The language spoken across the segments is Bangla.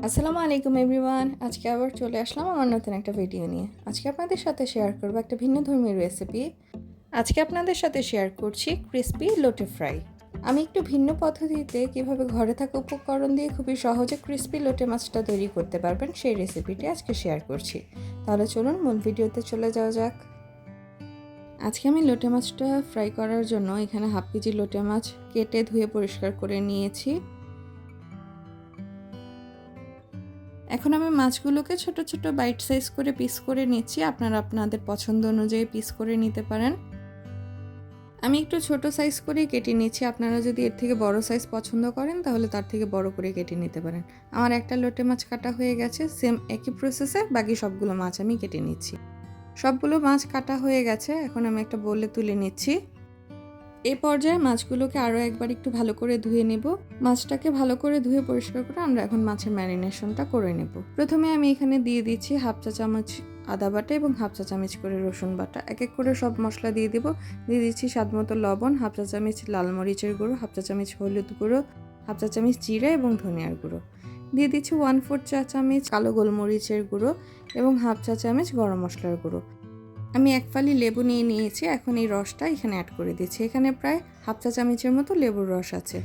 আসসালামু আলাইকুম এভরিওয়ান। আজকে আবার চলে আসলাম আমার নতুন একটা ভিডিও নিয়ে। আজকে আপনাদের সাথে শেয়ার করব একটা ভিন্ন ধর্মীয় রেসিপি আজকে আপনাদের সাথে শেয়ার করছি ক্রিসপি লোটে ফ্রাই আমি একটু ভিন্ন পদ্ধতিতে কীভাবে ঘরে থাকা উপকরণ দিয়ে খুবই সহজে ক্রিসপি লোটে মাছটা তৈরি করতে পারবেন সেই রেসিপিটি আজকে শেয়ার করছি। তাহলে চলুন মূল ভিডিওতে চলে যাওয়া যাক। আজকে আমি লোটে মাছটা ফ্রাই করার জন্য এখানে হাফ কেজি লোটে মাছ কেটে ধুয়ে পরিষ্কার করে নিয়েছি। মাছগুলোকে ছোট ছোট বাইট সাইজ করে পিস করে নিচ্ছি। আপনারা আপনাদের পছন্দ অনুযায়ী পিস করে নিতে পারেন। আমি একটু ছোট সাইজ করেই কেটে নিচ্ছি। আপনারা যদি এর থেকে বড় সাইজ পছন্দ করেন, তাহলে তার থেকে বড় করে কেটে নিতে পারেন। আমার একটা লোটে মাছ কাটা হয়ে গেছে। সেম একই প্রসেসে বাকি সবগুলো মাছ আমি কেটে নিচ্ছি। সবগুলো মাছ কাটা হয়ে গেছে। এখন আমি একটা বলে তুলে নিচ্ছি। এই পর্যায়ে মাছগুলোকে আরও একবার একটু ভালো করে ধুয়ে নেব। মাছটাকে ভালো করে ধুয়ে পরিষ্কার করে আমরা এখন মাছের ম্যারিনেশনটা করে নেব। প্রথমে আমি এখানে দিয়ে দিচ্ছি হাফ চা চামচ আদা বাটা এবং হাফ চা চামচ করে রসুন বাটা। এক এক করে সব মশলা দিয়ে দেব। দিয়ে দিচ্ছি স্বাদ মতো লবণ, হাফ চা চামচ লাল মরিচের গুঁড়ো, হাফ চা চামচ হলুদ গুঁড়ো, হাফ চা চামচ জিরা এবং ধনিয়ার গুঁড়ো। দিয়ে দিচ্ছি ওয়ান ফোর চা চামচ কালো গোলমরিচের গুঁড়ো এবং হাফ চা চামচ গরম মশলার গুঁড়ো। আমি এক ফালি লেবু নিয়ে নিয়েছি, এখন এই রসটা এখানে অ্যাড করে দিচ্ছি। এখানে প্রায় হাফ চা চামচের মতো লেবুর রস আছে।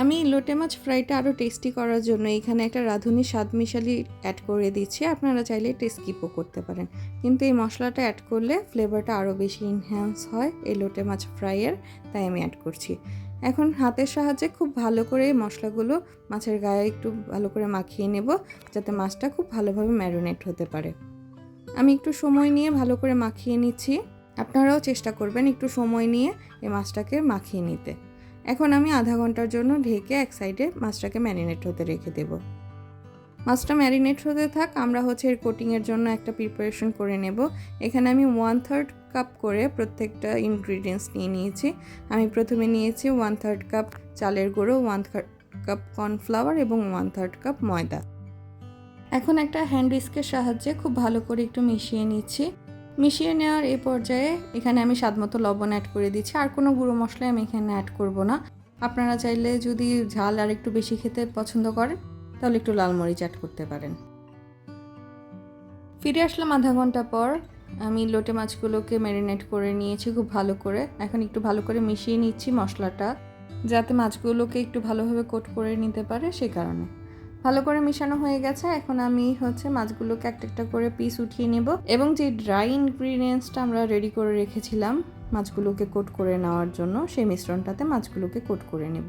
আমি লোটে মাছ ফ্রাইটা আরও টেস্টি করার জন্য এখানে একটা রাঁধুনি স্বাদ মিশালি অ্যাড করে দিচ্ছি। আপনারা চাইলে টেস্ট স্কিপও করতে পারেন। কিন্তু এই মশলাটা অ্যাড করলে ফ্লেভারটা আরও বেশি ইনহ্যান্স হয় এই লোটে মাছ ফ্রাইয়ের তাই আমি অ্যাড করছি। এখন হাতের সাহায্যে খুব ভালো করে এই মশলাগুলো মাছের গায়ে একটু ভালো করে মাখিয়ে নেব, যাতে মাছটা খুব ভালোভাবে ম্যারিনেট হতে পারে। আমি একটু সময় নিয়ে ভালো করে মাখিয়ে নিচ্ছি। আপনারাও চেষ্টা করবেন একটু সময় নিয়ে এই মাছটাকে মাখিয়ে নিতে। এখন আমি আধা ঘণ্টার জন্য ঢেকে এক সাইডে মাছটাকে ম্যারিনেট হতে রেখে দেব। মাছটা ম্যারিনেট হতে থাক, আমরা হচ্ছে এর কোটিংয়ের জন্য একটা প্রিপারেশন করে নেব। এখানে আমি ওয়ান থার্ড কাপ করে প্রত্যেকটা ইনগ্রিডিয়েন্টস নিয়ে নিয়েছি। আমি প্রথমে নিয়েছি ওয়ান থার্ড কাপ চালের গুঁড়ো ওয়ান থার্ড কাপ কর্নফ্লাওয়ার এবং ওয়ান থার্ড কাপ ময়দা। এখন একটা হ্যান্ড উইস্কের সাহায্যে খুব ভালো করে একটু মিশিয়ে নিচ্ছি। মিশিয়ে নেওয়ার এই পর্যায়ে এখানে আমি স্বাদমতো লবণ অ্যাড করে দিচ্ছি। আর কোনো গুঁড়ো মশলা আমি এখানে অ্যাড করব না। আপনারা চাইলে যদি ঝাল আর একটু বেশি খেতে পছন্দ করেন, তাহলে একটু লাল মরিচ অ্যাড করতে পারেন। ফিরে আসলাম আধা ঘণ্টা পর। আমি লোটে মাছগুলোকে ম্যারিনেট করে নিয়েছি খুব ভালো করে। এখন একটু ভালো করে মিশিয়ে নিচ্ছি মশলাটা, যাতে মাছগুলোকে একটু ভালোভাবে কোট করে নিতে পারে সে কারণে। ভালো করে মিশানো হয়ে গেছে। এখন আমি হচ্ছে মাছগুলোকে একটা একটা করে পিস উঠিয়ে নেব এবং যে ড্রাই ইনগ্রিডিয়েন্টসটা আমরা রেডি করে রেখেছিলাম মাছগুলোকে কোট করে নেওয়ার জন্য, সেই মিশ্রণটাতে মাছগুলোকে কোট করে নেব।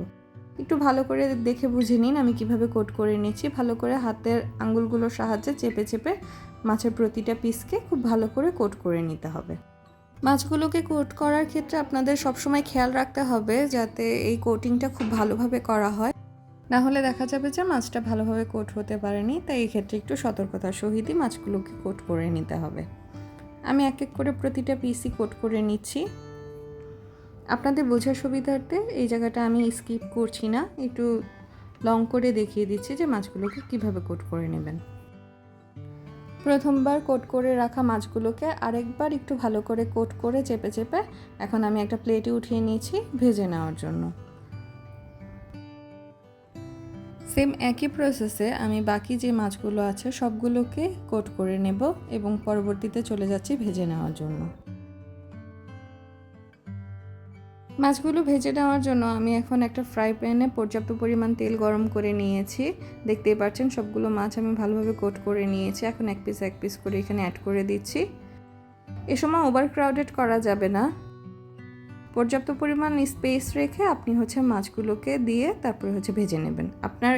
একটু ভালো করে দেখে বুঝে নিন আমি কীভাবে কোট করে নিচ্ছি। ভালো করে হাতের আঙ্গুলগুলোর সাহায্যে চেপে চেপে মাছের প্রতিটা পিসকে খুব ভালো করে কোট করে নিতে হবে। মাছগুলোকে কোট করার ক্ষেত্রে আপনাদের সবসময় খেয়াল রাখতে হবে যাতে এই কোটিংটা খুব ভালোভাবে করা হয়। না হলে দেখা যাবে যে মাছটা ভালোভাবে কোট হতে পারেনি, তাই এই ক্ষেত্রে একটু সতর্কতার সহিতই মাছগুলোকে কোট করে নিতে হবে। আমি এক এক করে প্রতিটা পিসই কোট করে নিচ্ছি। আপনাদের বোঝার সুবিধার্থে এই জায়গাটা আমি স্কিপ করছি না, একটু লং করে দেখিয়ে দিচ্ছি যে মাছগুলোকে কীভাবে কোট করে নেবেন। প্রথমবার কোট করে রাখা মাছগুলোকে আরেকবার একটু ভালো করে কোট করে চেপে চেপে এখন আমি একটা প্লেটে উঠিয়ে নিয়েছি ভেজে নেওয়ার জন্য। সেম একই প্রসেসে আমি বাকি যে মাছগুলো আছে সবগুলোকে কোট করে নেব এবং পরবর্তীতে চলে যাচ্ছি ভেজে নেওয়ার জন্য। মাছগুলো ভেজে নেওয়ার জন্য আমি এখন একটা ফ্রাই প্যানে পর্যাপ্ত পরিমাণ তেল গরম করে নিয়েছি। দেখতেই পাচ্ছেন সবগুলো মাছ আমি ভালোভাবে কোট করে নিয়েছি। এখন এক পিস এক পিস করে এখানে অ্যাড করে দিচ্ছি। এ সময় ওভার ক্রাউডেড করা যাবে না। পর্যাপ্ত পরিমাণ স্পেস রেখে আপনি হচ্ছে মাছগুলোকে দিয়ে তারপরে হচ্ছে ভেজে নেবেন। আপনার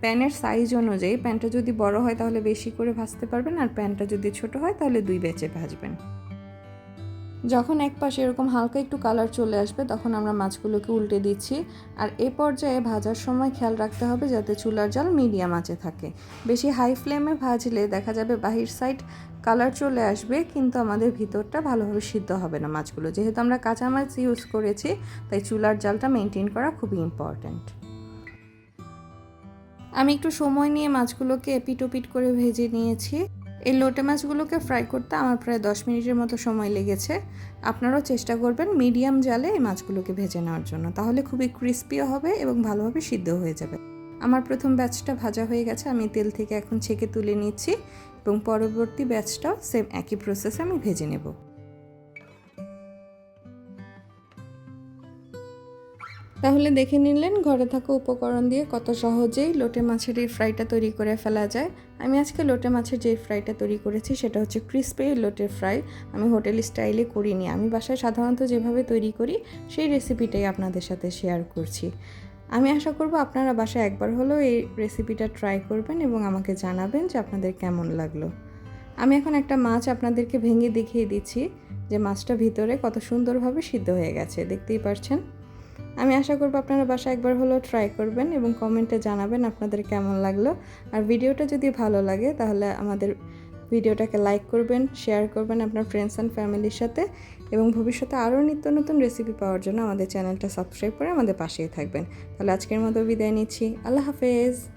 প্যানের সাইজ অনুযায়ী প্যানটা যদি বড় হয় তাহলে বেশি করে ভাজতে পারবেন আর প্যানটা যদি ছোট হয় তাহলে দুই ব্যাচে ভাজবেন। যখন এক পাশে এরকম হালকা একটু কালার চলে আসবে, তখন আমরা মাছগুলোকে উল্টে দিচ্ছি। আর এ পর্যায়ে ভাজার সময় খেয়াল রাখতে হবে যাতে চুলার জাল মিডিয়াম আঁচে থাকে। বেশি হাই ফ্লেমে ভাজলে দেখা যাবে বাহির সাইড কালার চলে আসবে, কিন্তু আমাদের ভিতরটা ভালোভাবে সিদ্ধ হবে না মাছগুলো। যেহেতু আমরা কাঁচা মাছ ইউজ করেছি, তাই চুলার জালটা মেনটেন করা খুবই ইম্পর্ট্যান্ট আমি একটু সময় নিয়ে মাছগুলোকে এপিটোপিট করে ভেজে নিয়েছি। এই লোটে মাছগুলোকে ফ্রাই করতে আমার প্রায় দশ মিনিটের মতো সময় লেগেছে। আপনারাও চেষ্টা করবেন মিডিয়াম জালে এই মাছগুলোকে ভেজে নেওয়ার জন্য। তাহলে খুবই ক্রিস্পিও হবে এবং ভালোভাবে সিদ্ধ হয়ে যাবে। আমার প্রথম ব্যাচটা ভাজা হয়ে গেছে, আমি তেল থেকে এখন ছেঁকে তুলে নিচ্ছি এবং পরবর্তী ব্যাচটাও সেম একই প্রসেসে আমি ভেজে নেব। তাহলে দেখে নিলেন ঘরে থাকা উপকরণ দিয়ে কত সহজেই লোটে মাছের এই ফ্রাইটা তৈরি করে ফেলা যায়। আমি আজকে লোটে মাছের যে ফ্রাইটা তৈরি করেছি, সেটা হচ্ছে ক্রিসপি লোটের ফ্রাই। আমি হোটেল স্টাইলে করিনি। আমি বাসায় সাধারণত যেভাবে তৈরি করি, সেই রেসিপিটাই আপনাদের সাথে শেয়ার করছি। আমি আশা করব আপনারা বাসায় একবার হলেও এই রেসিপিটা ট্রাই করবেন এবং আমাকে জানাবেন যে আপনাদের কেমন লাগল। আমি এখন একটা মাছ আপনাদেরকে ভেঙে দেখিয়ে দিচ্ছি। যে মাছটা ভিতরে কত সুন্দরভাবে সিদ্ধ হয়ে গেছে। দেখতেই পারছেন? আমি আশা করব আপনারা বাসা একবার হলেও ট্রাই করবেন এবং কমেন্টে জানাবেন আপনাদের কেমন লাগল। আর ভিডিওটা যদি ভালো লাগে, তাহলে আমাদের ভিডিওটাকে লাইক করবেন শেয়ার করবেন আপনার ফ্রেন্ডস অ্যান্ড ফ্যামিলির সাথে এবং ভবিষ্যতে আরও নিত্য নতুন রেসিপি পাওয়ার জন্য আমাদের চ্যানেলটা সাবস্ক্রাইব করে আমাদের পাশেই থাকবেন। তাহলে আজকের মতো বিদায় নিচ্ছি। আল্লাহ হাফেজ।